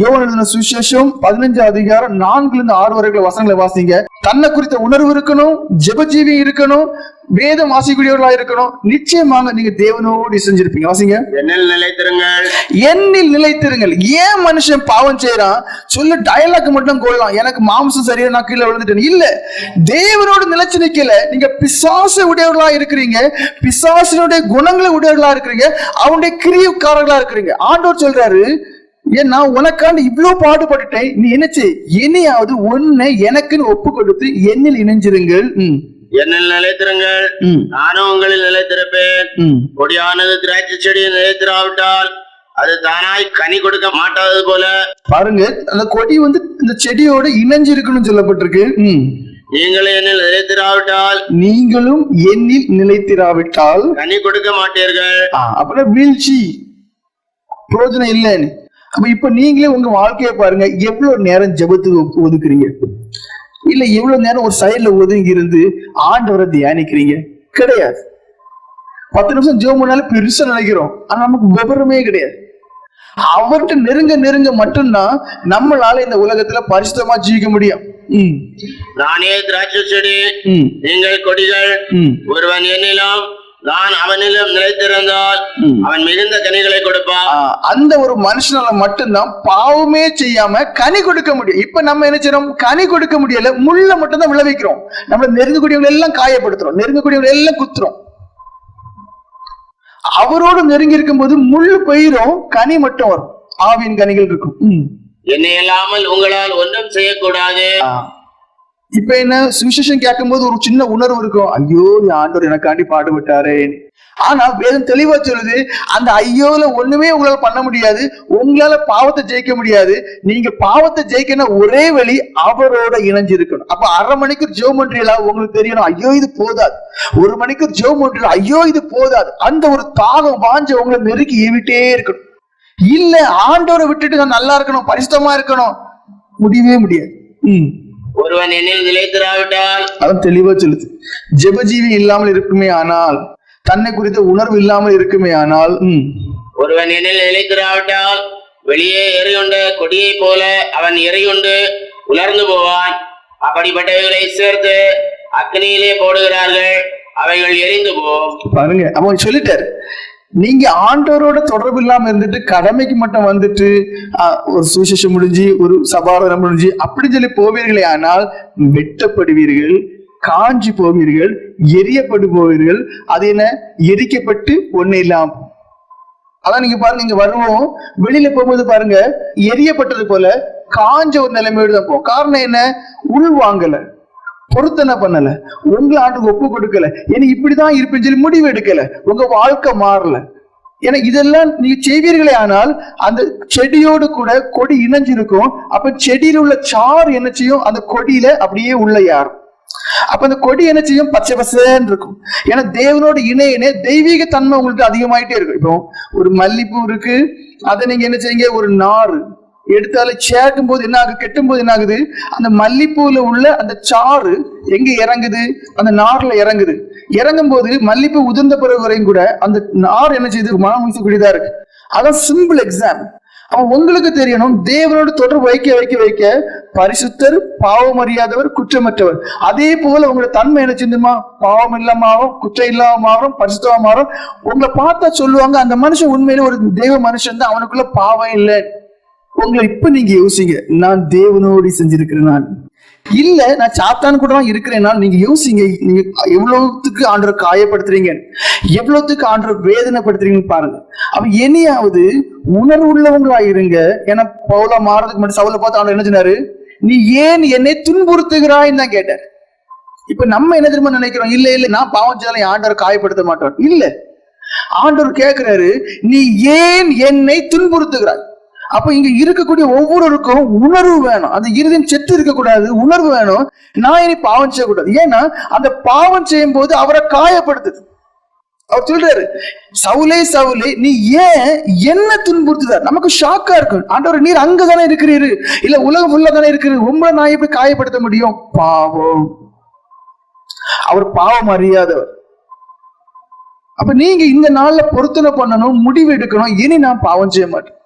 யோவான் சுவிசேஷம் பதினஞ்சாம் அதிகாரம் நான்குல இருந்து ஆறு வரைக்கும் வசனங்களை வாசிங்க. தன்னை குறித்த உணர்வு இருக்கணும் ஜெபஜீவி இருக்கணும் வேதம் வாசிக்கூடியவர்களா இருக்கணும். நிச்சயமாக நீங்க தேவனோடு செஞ்சிருப்பீங்க வாசிங்க. என்னில் நிலைத்திருங்கள். என்னில் நிலைத்திருங்கள். ஏன் மனுஷன் பாவம் செய்யறான் சொல்லு டயலாக் மட்டும் கொள்ளலாம் எனக்கு மாம்சம் சரியா நான் கீழே விழுந்துட்டேன் இல்ல தேவனோடு நிலைச்சு நிக்கல. நீங்க பிசாசு உடையவர்களா இருக்கிறீங்க. பிசாசினுடைய குணங்களை உடையவர்களா இருக்கிறீங்க. அவனுடைய கிரியக்காரர்களா இருக்கிறீங்க. ஆண்டவர் சொல்றாரு ஏன் நான் உனக்காண்டு இவ்வளவு பாடுபட்டுட்டேன்? நீ என்ன செய் இனியாவது ஒன்னை எனக்குன்னு ஒப்பு கொடுத்து என்னில் இணைஞ்சிருங்கள். என்னில் நிலைத்திருங்கள். நானும் உங்களில் நிலைத்திருப்பேன். கொடியானது திராட்சை செடியை நிலைத்திராவிட்டால் அது தானாய் கனி கொடுக்க மாட்டாதது போல. பாருங்க அந்த கொடி வந்து இந்த செடியோட இணைஞ்சு இருக்கணும்னு சொல்லப்பட்டிருக்கு. ம். நீங்கள் என்னில் நிலைத்திராவிட்டால் நீங்களும் என்னில் நிலைத்திராவிட்டால் கனி கொடுக்க மாட்டீர்கள். அப்புறம் வீழ்ச்சி. பிரயோஜனம் இல்லைன்னு. அப்ப இப்ப நீங்களே உங்க வாழ்க்கைய பாருங்க எவ்வளவு நேரம் ஜெபத்துக்கு ஒதுக்குறீங்க? இல்ல எவ்வளவு நேரம் ஒரு சைடுல ஒதுங்கி இருந்து ஆண்டவரை தியானிக்கிறீங்க? கிடையாது. பத்து நிமிஷம் ஜெபம் பண்ணாலும் பெருசா நினைக்கிறோம். ஆனா நமக்கு விவரமே கிடையாது. அவர்கிட்ட நெருங்க நெருங்க மட்டும்தான் நம்மளால இந்த உலகத்துல பரிசுத்தமா ஜீவிக்க முடியும். நானே திராட்சை செடி நீங்கள் கொடிகள் ஒருவன் என்னிலும் நான் அவனிலும் நிலைத்திருந்தால். அவன் மிகுந்த கனிகளை கொடுப்பான். அந்த ஒரு மனுஷனால மட்டும்தான் பாவமே செய்யாம கனி கொடுக்க முடியும். இப்ப நம்ம என்ன செய்யறோம்? கனி கொடுக்க முடியல முள்ள மட்டும் தான் விளைவிக்கிறோம் நம்ம நெருங்கக்கூடியவங்க எல்லாம் காயப்படுத்துறோம். நெருங்கக்கூடியவங்க எல்லாம் குத்துறோம். அவரோடு நெருங்கி இருக்கும்போது முள் போயிரும் கனி மட்டும் வரும். ஆவியின் கனிகள் இருக்கும். என்னை இல்லாமல் உங்களால் ஒன்றும் செய்யக்கூடாது. இப்ப என்ன சுவிசேஷம் கேட்கும்போது ஒரு சின்ன உணர்வு இருக்கும் ஐயோ ஆண்டவர் எனக்காண்டி பாடுபட்டாரே ஆனா வேதம் தெளிவா சொல்லுது அந்த ஐயோல ஒண்ணுமே உங்களால பண்ண முடியாது உங்களால பாவத்தை ஜெயிக்க முடியாது. நீங்க பாவத்தை ஜெயிக்கணும் ஒரே வழி அவரோட இணைஞ்சிருக்கணும். அப்ப அரை மணிக்கு ஜோ மன்றியலா உங்களுக்கு தெரியணும் ஐயோ இது போதாது. ஒரு மணிக்கு ஜோ மன்றியல் ஐயோ இது போதாது. அந்த ஒரு தாகம் வாஞ்ச உங்களை நெருக்கி ஏவிட்டே இருக்கணும். இல்ல ஆண்டவரை விட்டுட்டு நான் நல்லா இருக்கணும் பரிசுத்தமா இருக்கணும். முடியவே முடியாது. ம். ஒருவன் என்னில் நிலைத்திராவிட்டால்? அதான் தெளிவா சொல்லுது. ஜெபஜீவி இல்லாமல் இருக்குமே ஆனால் தன்னை குறித்த உணர்வு இல்லாமல் இருக்குமே ஆனால் ஒருவன் என்னில் நிலைத்திராவிட்டால் வெளியே எரியுண்ட கொடியைப் போல அவன் எரியுண்டு உலர்ந்து போவான். அப்படிப்பட்டவைகளை சேர்த்து அக்னியிலே போடுகிறார்கள் அவைகள் எரிந்து போம். பாருங்க அவன் சொல்லிட்டாரு. நீங்க ஆண்டவரோட தொடர்பு இல்லாம இருந்துட்டு கடமைக்கு மட்டும் வந்துட்டு ஒரு சுவிசேஷம் முடிஞ்சு ஒரு சபாரணம் முடிஞ்சு அப்படி சொல்லி போவீர்களே ஆனால் வெட்டப்படுவீர்கள் காஞ்சி போவீர்கள் எரியப்பட்டு போவீர்கள். அது என்ன? எரிக்கப்பட்டு ஒண்ணு இல்லாம. அதான் நீங்க பாருங்க இங்க வருவோம். வெளியில போகும்போது பாருங்க எரியப்பட்டது போல காஞ்ச ஒரு நிலைமையோடு தான் போகும் காரணம் என்ன? உள் வாங்கலை. பொருத்தனை பண்ணல? உங்களை ஆண்டுக்கு ஒப்பு கொடுக்கல. எனக்கு இப்படிதான் இருப்பேன்னு சொல்லி முடிவு எடுக்கல. உங்க வாழ்க்கை மாறல. ஏன்னா இதெல்லாம் நீங்க செய்வீர்களே ஆனால் அந்த செடியோடு கூட கொடி இணைஞ்சிருக்கும். அப்ப செடியில் உள்ள சாறு என்ன செய்யும்? அந்த கொடியில அப்படியே உள்ள யாரும் அப்ப அந்த கொடி என்ன செய்யும்? பச்சை பசேன்னு இருக்கும். ஏன்னா தேவனோட இணையினே தெய்வீக தன்மை உங்களுக்கு அதிகமாயிட்டே இருக்கும். இப்போ ஒரு மல்லிப்பூ இருக்கு. அதை நீங்க என்ன செய்யுங்க ஒரு நாறு. எடுத்தால சேர்க்கும் போது என்ன ஆகுது கெட்டும் போது என்ன ஆகுது அந்த மல்லிப்பூல உள்ள அந்த சாறு எங்க இறங்குது? அந்த நார்ல இறங்குது. இறங்கும் போது மல்லிப்பூ உதிர்ந்த பிறகு வரையும் கூட அந்த நார் என்ன செய்யுது மனம் வீசக்கூடியதா இருக்கு. அதான் சிம்பிள் எக்ஸாம் அவன் உங்களுக்கு தெரியணும் தேவனோடு தொடர்பு வைக்க வைக்க வைக்க பரிசுத்தர் பாவம் அறியாதவர் குற்றமற்றவர். அதே போல உங்களோட தன்மை என்ன செஞ்சுமா பாவம் இல்லாம மாறும் குற்றம் இல்லாம மாறும் பரிசுத்தமா மாறும் உங்களை பார்த்தா சொல்லுவாங்க அந்த மனுஷன் உண்மையிலே ஒரு தெய்வ மனுஷன் தான் அவனுக்குள்ள பாவம் இல்லை. உங்களை இப்ப நீங்க யோசிங்க நான் தேவனோடு செஞ்சிருக்கிறேன் நான். இல்ல நான் சாத்தான் கூட தான் இருக்கிறேன்னா நீங்க யோசிங்க நீங்க எவ்வளவுத்துக்கு ஆண்டவர் காயப்படுத்துறீங்க எவ்வளவுத்துக்கு ஆண்டவர் வேதனைப்படுத்துறீங்கன்னு பாருங்க. அவ இனியாவது உணர்வு உள்ளவங்களா இருங்க ஏன்னா பவுலா மாறதுக்கு மட்டும் சவுல பார்த்து ஆண்டவர் என்ன சொன்னாரு? நீ ஏன் என்னை துன்புறுத்துகிறாய்ன்னு தான் கேட்டார் இப்ப நம்ம என்ன தெரியுமா நினைக்கிறோம்? இல்ல இல்ல நான் பாவம் செய்தாலும் ஆண்டவர் காயப்படுத்த மாட்டோம் இல்ல. ஆண்டவர் கேட்கிறாரு நீ ஏன் என்னை துன்புறுத்துகிறாய்? அப்ப இங்க இருக்கக்கூடிய ஒவ்வொருவருக்கும் உணர்வு வேணும். அந்த இருதயம் செத்து இருக்கக்கூடாது உணர்வு வேணும். நான் இனி பாவம் செய்யக்கூடாது. ஏன்னா அந்த பாவம் செய்யும் போது அவரை காயப்படுத்துது. அவர் சொல்றாரு சவுலே சவுலே நீ ஏன் என்ன துன்புறுத்துதார் நமக்கு ஷாக்கா இருக்கும். ஆண்டவர் நீர் அங்கதானே இருக்கிறீரு. இல்ல உலகம் ஃபுல்லா தானே இருக்கிறீரு. உங்களை நான் எப்படி காயப்படுத்த முடியும்? பாவம். அவர் பாவம் அறியாதவர். அப்ப நீங்க இந்த நாள்ல பொருத்தனை பண்ணணும் முடிவு எடுக்கணும். இனி நான் பாவம் செய்ய மாட்டேன்.